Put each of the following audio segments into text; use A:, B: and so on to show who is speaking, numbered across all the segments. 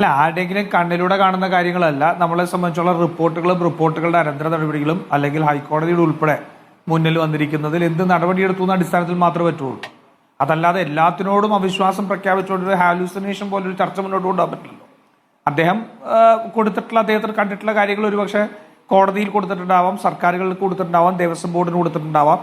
A: അല്ല ആരുടെയെങ്കിലും കണ്ണിലൂടെ കാണുന്ന കാര്യങ്ങളല്ല. നമ്മളെ സംബന്ധിച്ചുള്ള റിപ്പോർട്ടുകളും റിപ്പോർട്ടുകളുടെ അനന്തര നടപടികളും അല്ലെങ്കിൽ ഹൈക്കോടതിയുടെ ഉൾപ്പെടെ മുന്നിൽ വന്നിരിക്കുന്നതിൽ എന്ത് നടപടിയെടുത്തു എന്ന അടിസ്ഥാനത്തിൽ മാത്രമേ പറ്റുള്ളൂ. അതല്ലാതെ എല്ലാത്തിനോടും അവിശ്വാസം പ്രഖ്യാപിച്ചുകൊണ്ട് ഹാലൂസിനേഷൻ പോലൊരു ചർച്ച മുന്നോട്ട് കൊണ്ടുപോകാൻ പറ്റില്ലല്ലോ. അദ്ദേഹം കൊടുത്തിട്ടുള്ള അദ്ദേഹത്തിന് കണ്ടിട്ടുള്ള കാര്യങ്ങൾ ഒരുപക്ഷെ കോടതിയിൽ കൊടുത്തിട്ടുണ്ടാവാം സർക്കാരുകളിൽ കൊടുത്തിട്ടുണ്ടാവാം ദേവസ്വം ബോർഡിന് കൊടുത്തിട്ടുണ്ടാവാം.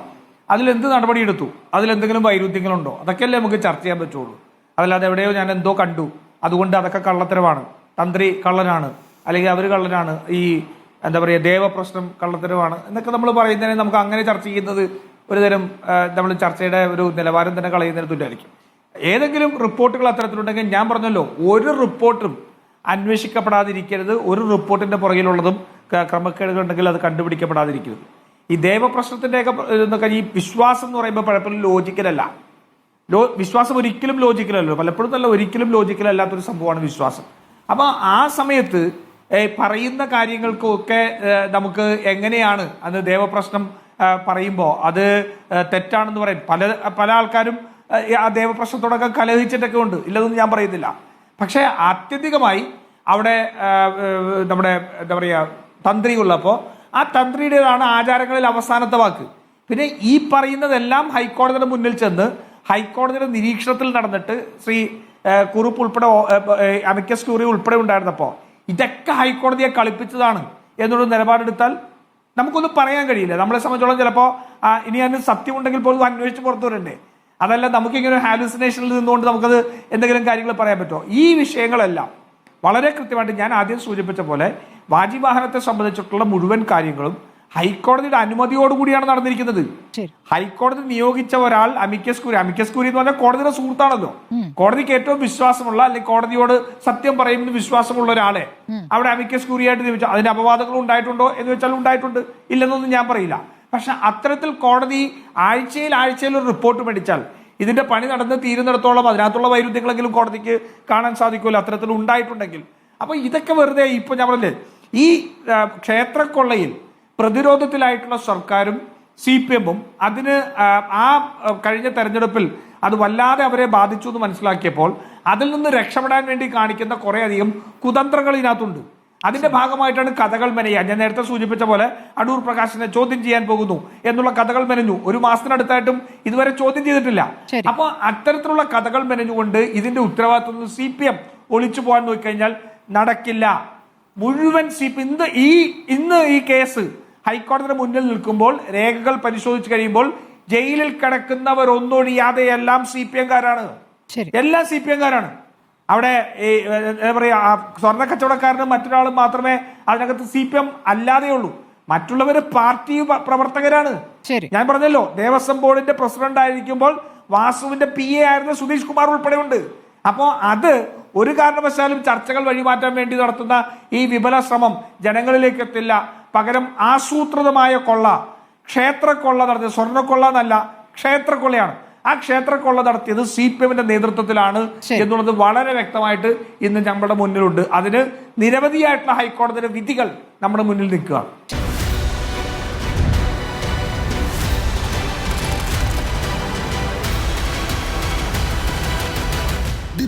A: അതിലെന്ത് നടപടിയെടുത്തു? അതിലെന്തെങ്കിലും വൈരുദ്ധ്യങ്ങളുണ്ടോ? അതൊക്കെയല്ലേ നമുക്ക് ചർച്ച ചെയ്യാൻ പറ്റുള്ളൂ. അതല്ലാതെ എവിടെയോ ഞാൻ എന്തോ കണ്ടു. അതുകൊണ്ട് അതൊക്കെ കള്ളത്തരമാണ്. തന്ത്രി കള്ളനാണ്. അല്ലെങ്കിൽ അവർ കള്ളനാണ്. ഈ എന്താ പറയുക ദേവപ്രശ്നം കള്ളത്തരമാണ് എന്നൊക്കെ നമ്മൾ പറയുന്നതിനെ നമുക്ക് അങ്ങനെ ചർച്ച ചെയ്യുന്നത് ഒരുതരം നമ്മൾ ചർച്ചയുടെ ഒരു നിലവാരം തന്നെ കളയുന്നതിന് തുല്യമായിരിക്കും. ഏതെങ്കിലും റിപ്പോർട്ടുകൾ അത്തരത്തിലുണ്ടെങ്കിൽ ഞാൻ പറഞ്ഞല്ലോ ഒരു റിപ്പോർട്ടും അന്വേഷിക്കപ്പെടാതിരിക്കരുത്. ഒരു റിപ്പോർട്ടിന്റെ പുറകിലുള്ളതും ക- ക്രമക്കേടുകൾ ഉണ്ടെങ്കിൽ അത് കണ്ടുപിടിക്കപ്പെടാതിരിക്കരുത്. ഈ ദേവപ്രശ്നത്തിന്റെയൊക്കെ പ്ര- ഈ വിശ്വാസം എന്ന് പറയുമ്പോൾ പലപ്പോഴും ലോജിക്കലല്ല ലോ വിശ്വാസം ഒരിക്കലും ലോജിക്കലല്ലോ. പലപ്പോഴും നല്ല ഒരിക്കലും ലോജിക്കലല്ലാത്തൊരു സംഭവമാണ് വിശ്വാസം. അപ്പോൾ ആ സമയത്ത് പറയുന്ന കാര്യങ്ങൾക്കൊക്കെ നമുക്ക് എങ്ങനെയാണ് അത് ദേവപ്രശ്നം പറയുമ്പോൾ അത് തെറ്റാണെന്ന് പറയും പല പല ആൾക്കാരും ആ ദേവപ്രശ്നത്തോടൊക്കെ കലഹിച്ചിട്ടൊക്കെ ഉണ്ട്. ഇല്ലതൊന്നും ഞാൻ പറയുന്നില്ല പക്ഷേ ആത്യന്തികമായി അവിടെ നമ്മുടെ എന്താ പറയുക തന്ത്രി ഉള്ളപ്പോൾ ആ തന്ത്രിയുടേതാണ് ആചാരങ്ങളിൽ അവസാനത്തെ വാക്ക്. പിന്നെ ഈ പറയുന്നതെല്ലാം ഹൈക്കോടതിയുടെ മുന്നിൽ ചെന്ന് ഹൈക്കോടതിയുടെ നിരീക്ഷണത്തിൽ നടന്നിട്ട് ശ്രീ കുറുപ്പ് ഉൾപ്പെടെ അമിക്കസ് ക്യൂറി ഉൾപ്പെടെ ഉണ്ടായിരുന്നപ്പോൾ ഇതൊക്കെ ഹൈക്കോടതിയെ കളിപ്പിച്ചതാണ് എന്നൊരു നിലപാടെടുത്താൽ നമുക്കൊന്നും പറയാൻ കഴിയില്ല. നമ്മളെ സംബന്ധിച്ചോളം ചിലപ്പോൾ ഇനി അതിന് സത്യമുണ്ടെങ്കിൽ പോലും അന്വേഷിച്ച് പുറത്തു വരണ്ടേ? അതല്ല നമുക്കിങ്ങനെ ഹാലുസിനേഷനിൽ നിന്നുകൊണ്ട് നമുക്കത് എന്തെങ്കിലും കാര്യങ്ങൾ പറയാൻ പറ്റുമോ? ഈ വിഷയങ്ങളെല്ലാം വളരെ കൃത്യമായിട്ട് ഞാൻ ആദ്യം സൂചിപ്പിച്ച പോലെ വാജിവാഹനത്തെ സംബന്ധിച്ചിട്ടുള്ള മുഴുവൻ കാര്യങ്ങളും ഹൈക്കോടതിയുടെ അനുമതിയോടുകൂടിയാണ് നടന്നിരിക്കുന്നത്. ഹൈക്കോടതി നിയോഗിച്ച ഒരാൾ അമിക്കസ് കുരി. അമിക്കസ് കുരി എന്ന് പറഞ്ഞാൽ കോടതിയുടെ സുഹൃത്താണല്ലോ. കോടതിക്ക് ഏറ്റവും വിശ്വാസമുള്ള അല്ലെങ്കിൽ കോടതിയോട് സത്യം പറയുമെന്ന് വിശ്വാസമുള്ള ഒരാളെ അവിടെ അമിക്കസ് കുരിയായിട്ട് നിയമിച്ചു. അതിന്റെ അപവാദങ്ങൾ ഉണ്ടായിട്ടുണ്ടോ എന്ന് വെച്ചാൽ ഉണ്ടായിട്ടുണ്ട്. ഇല്ലെന്നൊന്നും ഞാൻ പറയില്ല. പക്ഷെ അത്തരത്തിൽ കോടതി ആഴ്ചയിൽ ആഴ്ചയിൽ ഒരു റിപ്പോർട്ട് മേടിച്ചാൽ ഇതിന്റെ പണി നടന്ന് തീരുന്നിടത്തോളം അതിനകത്തുള്ള വൈരുദ്ധ്യങ്ങളെങ്കിലും കോടതിക്ക് കാണാൻ സാധിക്കുമല്ലോ. അത്തരത്തിൽ ഉണ്ടായിട്ടുണ്ടെങ്കിൽ. അപ്പൊ ഇതൊക്കെ വെറുതെ ഇപ്പൊ ഞാൻ പറഞ്ഞില്ലേ ഈ ക്ഷേത്രക്കൊള്ളയിൽ പ്രതിരോധത്തിലായിട്ടുള്ള സർക്കാരും സി പി എമ്മും അതിന് ആ, കഴിഞ്ഞ തെരഞ്ഞെടുപ്പിൽ അത് വല്ലാതെ അവരെ ബാധിച്ചു എന്ന് മനസ്സിലാക്കിയപ്പോൾ അതിൽ നിന്ന് രക്ഷപ്പെടാൻ വേണ്ടി കാണിക്കുന്ന കുറെ അധികം കുതന്ത്രങ്ങൾ ഇതിനകത്തുണ്ട്. അതിന്റെ ഭാഗമായിട്ടാണ് കഥകൾ മെനയുക. ഞാൻ നേരത്തെ സൂചിപ്പിച്ച പോലെ അടൂർ പ്രകാശിനെ ചോദ്യം ചെയ്യാൻ പോകുന്നു എന്നുള്ള കഥകൾ മെനഞ്ഞു. ഒരു മാസത്തിനടുത്തായിട്ടും ഇതുവരെ ചോദ്യം ചെയ്തിട്ടില്ല.
B: അപ്പൊ
A: അപ്പോൾ അത്തരത്തിലുള്ള കഥകൾ മെനഞ്ഞുകൊണ്ട് ഇതിന്റെ ഉത്തരവാദിത്വം സി പി എം ഒളിച്ചു പോകാൻ നോക്കിക്കഴിഞ്ഞാൽ നടക്കില്ല. മുഴുവൻ സി പി ഇന്ന് ഈ ഇന്ന് ഈ കേസ് ഹൈക്കോടതിയുടെ മുന്നിൽ നിൽക്കുമ്പോൾ രേഖകൾ പരിശോധിച്ച് കഴിയുമ്പോൾ ജയിലിൽ കിടക്കുന്നവർ ഒന്നൊഴിയാതെ എല്ലാം സി പി എംകാരാണ് എല്ലാം സി പി എംകാരാണ് അവിടെ ഈ എന്താ പറയാ സ്വർണ കച്ചവടക്കാരനും മറ്റൊരാളും മാത്രമേ അതിനകത്ത് സി പി എം അല്ലാതെ ഉള്ളൂ മറ്റുള്ളവര് പാർട്ടി പ്രവർത്തകരാണ്. ഞാൻ പറഞ്ഞല്ലോ ദേവസ്വം ബോർഡിന്റെ പ്രസിഡന്റ് ആയിരിക്കുമ്പോൾ വാസുവിന്റെ പി എ ആയിരുന്ന സുധീഷ് കുമാർ ഉൾപ്പെടെയുണ്ട്. അപ്പോ അത് ഒരു കാരണവശാലും ചർച്ചകൾ വഴിമാറ്റാൻ വേണ്ടി നടത്തുന്ന ഈ വിപുല ശ്രമം ജനങ്ങളിലേക്ക് എത്തില്ല. പകരം ആസൂത്രിതമായ കൊള്ള ക്ഷേത്രക്കൊള്ള നടത്തിയത് സ്വർണക്കൊള്ള എന്നല്ല ക്ഷേത്രക്കൊള്ളയാണ്. ആ ക്ഷേത്രക്കൊള്ള നടത്തിയത് സി പി എമ്മിന്റെ നേതൃത്വത്തിലാണ്. എന്നുള്ളത് വളരെ വ്യക്തമായിട്ട് ഇന്ന് നമ്മുടെ മുന്നിലുണ്ട്. അതിന് നിരവധിയായിട്ടുള്ള ഹൈക്കോടതിയുടെ വിധികൾ നമ്മുടെ മുന്നിൽ നിൽക്കുകയാണ്.